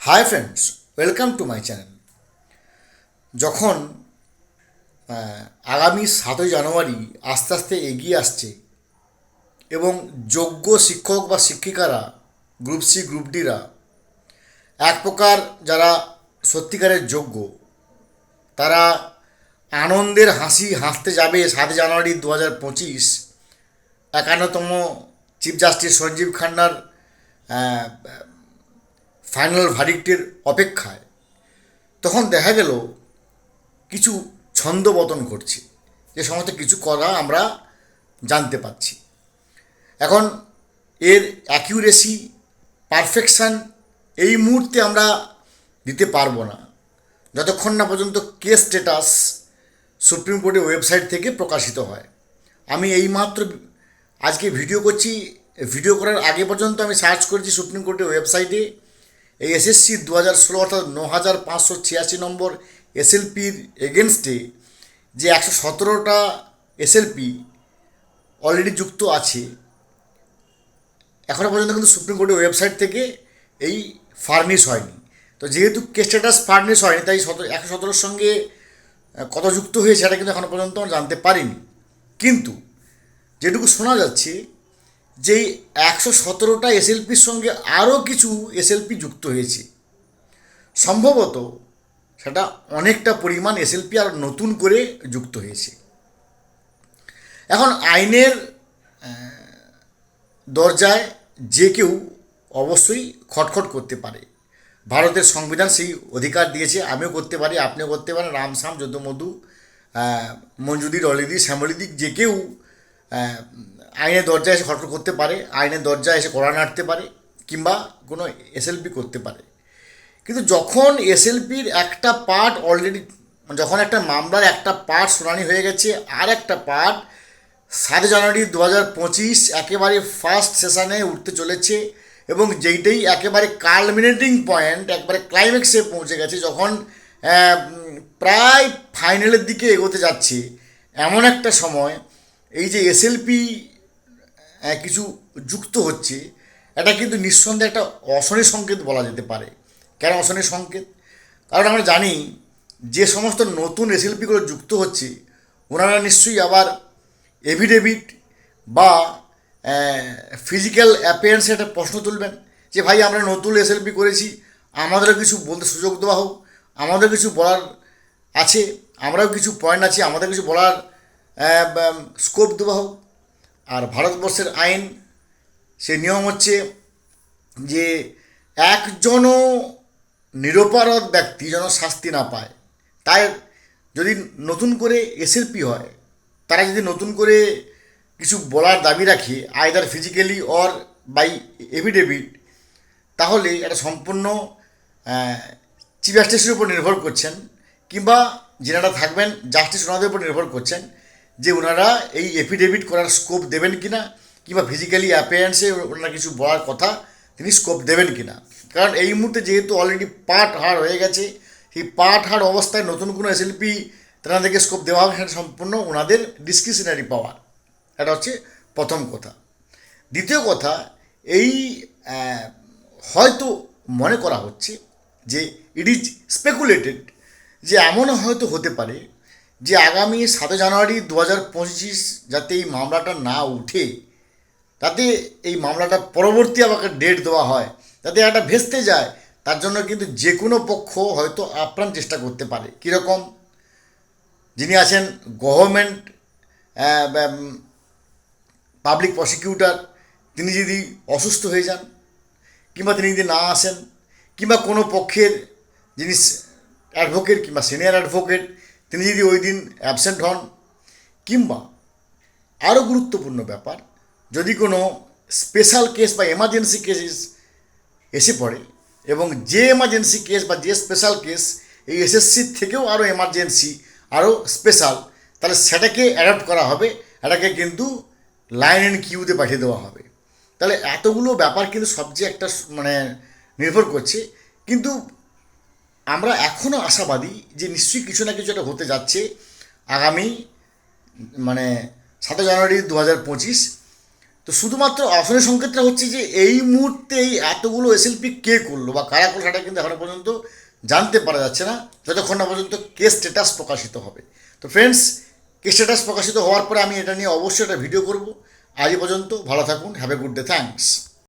Hi friends welcome to my channel যখন আগামী সাতই জানুয়ারি আস্তে আস্তে এগিয়ে আসছে এবং যোগ্য শিক্ষক বা শিক্ষিকারা গ্রুপ সি গ্রুপ ডিরা এক প্রকার যারা সত্যিকারের যোগ্য, তারা আনন্দের হাসি হাসতে যাবে সাত জানুয়ারি দু হাজার পঁচিশ একান্নতম চিফ জাস্টিস সঞ্জীব খান্নার ফাইনাল ভারিক্টের অপেক্ষায়, তখন দেখা গেল কিছু ছন্দপতন ঘটছে, যে সমস্ত কিছু করা আমরা জানতে পাচ্ছি এখন এর অ্যাকিউরেসি, পারফেকশান এই মুহূর্তে আমরা দিতে পারব না। যতক্ষণ না পর্যন্ত কেস স্ট্যাটাস সুপ্রিম কোর্টের ওয়েবসাইট থেকে প্রকাশিত হয়। আমি এইমাত্র আজকে ভিডিও করছি, ভিডিও করার আগে পর্যন্ত আমি সার্চ করেছি সুপ্রিম কোর্টের ওয়েবসাইটে এই এসএসসি দু হাজার ষোলো অর্থাৎ ন হাজার পাঁচশো ছিয়াশি নম্বর এসএলপির এগেনস্টে যে একশো সতেরোটা এসএলপি অলরেডি যুক্ত আছে এখনও পর্যন্ত কিন্তু সুপ্রিম কোর্টের ওয়েবসাইট থেকে এই ফার্নিশ হয়নি। তো যেহেতু কেস স্ট্যাটাস ফার্নিশ হয়নি, তাই সতেরো, একশো সতেরোর সঙ্গে কত যুক্ত হয়েছে সেটা কিন্তু এখনও পর্যন্ত আমরা জানতে পারিনি। কিন্তু যেটুকু শোনা যাচ্ছে যে একশো সতেরোটা এসএলপির সঙ্গে আরও কিছু এসএলপি যুক্ত হয়েছে। সম্ভবত সেটা অনেকটা পরিমাণ এসএলপি আর নতুন করে যুক্ত হয়েছে। এখন আইনের দরজায় যে কেউ অবশ্যই খটখট করতে পারে। ভারতের সংবিধান সেই অধিকার দিয়েছে, আমিও করতে পারি, আপনিও করতে পারেন রামসাম যদুমধু মঞ্জুদি, রলিদি, শ্যামলিদি, যে কেউ আইনের দরজায় এসে খটখট করতে পারে, আইনের দরজায় এসে কড়া নাড়তে পারে, কিংবা কোনো এসএলপি করতে পারে। কিন্তু যখন এসএলপির একটা পার্ট অলরেডি যখন একটা মামলার একটা পার্ট শুনানি হয়ে গেছে, আর একটা পার্ট সাত জানুয়ারি দু হাজার পঁচিশ একেবারে ফার্স্ট সেশনে উঠতে চলেছে, এবং যেইটাই একেবারে কালমিনেটিং পয়েন্ট একবারে ক্লাইম্যাক্সে পৌঁছে গেছে, যখন প্রায় ফাইনালের দিকে এগোতে যাচ্ছে, এমন একটা সময়, এই যে এসএলপি কিছু যুক্ত হচ্ছে, এটা কিন্তু নিঃসন্দেহে একটা অশনি সংকেত বলা যেতে পারে। কেন অশনি সংকেত? কারণ আমরা জানি, যে সমস্ত নতুন এসএলপিগুলো যুক্ত হচ্ছে, ওনারা নিশ্চয়ই আবার এভিডেভিট বা ফিজিক্যাল অ্যাপিয়ারেন্সে একটা প্রশ্ন তুলবেন, যে ভাই আমরা নতুন এসএলপি করেছি, আমাদেরও কিছু বলতে সুযোগ দেওয়া হোক আমাদের কিছু বলার আছে, আমরাও কিছু পয়েন্ট আছে, আমাদের কিছু বলার স্কোপ দেওয়া হোক। আর ভারতবর্ষের আইন, সে নিয়ম হচ্ছে যে একজনও নিরপরাধ ব্যক্তি যেন শাস্তি না পায়। তাই যদি নতুন করে এসএলপি হয়, তারা যদি নতুন করে কিছু বলার দাবি রাখে either physically or by affidavit তাহলে এটা সম্পূর্ণ চিফ জাস্টিসের উপর নির্ভর করছেন, কিংবা যেনারা থাকবেন জাস্টিস ওনাদের উপর নির্ভর করছেন। যে ওনারা এই এফিডেভিট করার স্কোপ দেবেন কি না কিংবা ফিজিক্যালি অ্যাপিয়ারেন্সে ওনারা কিছু বলার কথা, তিনি স্কোপ দেবেন কি না কারণ এই মুহূর্তে যেহেতু অলরেডি পার্ট হার হয়ে গেছে, সেই পার্ট হার অবস্থায় নতুন কোনো এসএলপি তেনাদেরকে স্কোপ দেওয়া হবে, সেটা সম্পূর্ণ ওনাদের ডিসক্রিশনারি পাওয়ার এটা হচ্ছে প্রথম কথা। দ্বিতীয় কথা, এই হয়তো মনে করা হচ্ছে যে ইট ইজ স্পেকুলেটেড যে এমন হয়তো হতে পারে যে আগামী সাতই জানুয়ারি দু হাজার পঁচিশ যাতে এই মামলাটা না উঠে, তাতে এই মামলাটা পরবর্তী আমাকে ডেট দেওয়া হয়, যাতে একটা ভেস্তে যায়, তার জন্য কিন্তু যে কোনো পক্ষ হয়তো আপ্রাণ চেষ্টা করতে পারে। কীরকম? যিনি আছেন গভর্নমেন্ট পাবলিক প্রসিকিউটর তিনি যদি অসুস্থ হয়ে যান, কিংবা তিনি যদি না আসেন, কিংবা কোনো পক্ষের যিনি অ্যাডভোকেট কিংবা সিনিয়র অ্যাডভোকেট তিনি যদি ওই দিন অ্যাবসেন্ট হন, কিংবা আরও গুরুত্বপূর্ণ ব্যাপার, যদি কোনো স্পেশাল কেস বা এমার্জেন্সি কেস এসে পড়ে, এবং যে এমার্জেন্সি কেস বা যে স্পেশাল কেস এই এসএসসির থেকেও আরও এমার্জেন্সি আরও স্পেশাল তাহলে সেটাকে অ্যাডাপ্ট করা হবে, এটাকে কিন্তু লাইন অ্যান্ড কিউতে পাঠিয়ে দেওয়া হবে। তাহলে এতগুলো ব্যাপার কিন্তু সবচেয়ে একটা মানে নির্ভর করছে। কিন্তু আমরা এখনও আশাবাদী যে নিশ্চয়ই কিছু না কিছু একটা হতে যাচ্ছে আগামী মানে সাতই জানুয়ারি দু হাজার পঁচিশ। তো শুধুমাত্র অশনি সংকেতটা হচ্ছে যে এই মুহূর্তে এই এতগুলো এসএলপি কে করল বা কারা করল সেটা কিন্তু এখনও পর্যন্ত জানতে পারা যাচ্ছে না, যতক্ষণ না পর্যন্ত কেস স্ট্যাটাস প্রকাশিত হবে। তো ফ্রেন্ডস কেস স্ট্যাটাস প্রকাশিত হওয়ার পরে আমি এটা নিয়ে অবশ্যই একটা ভিডিও করব। আজ পর্যন্ত ভালো থাকুন have a good day thanks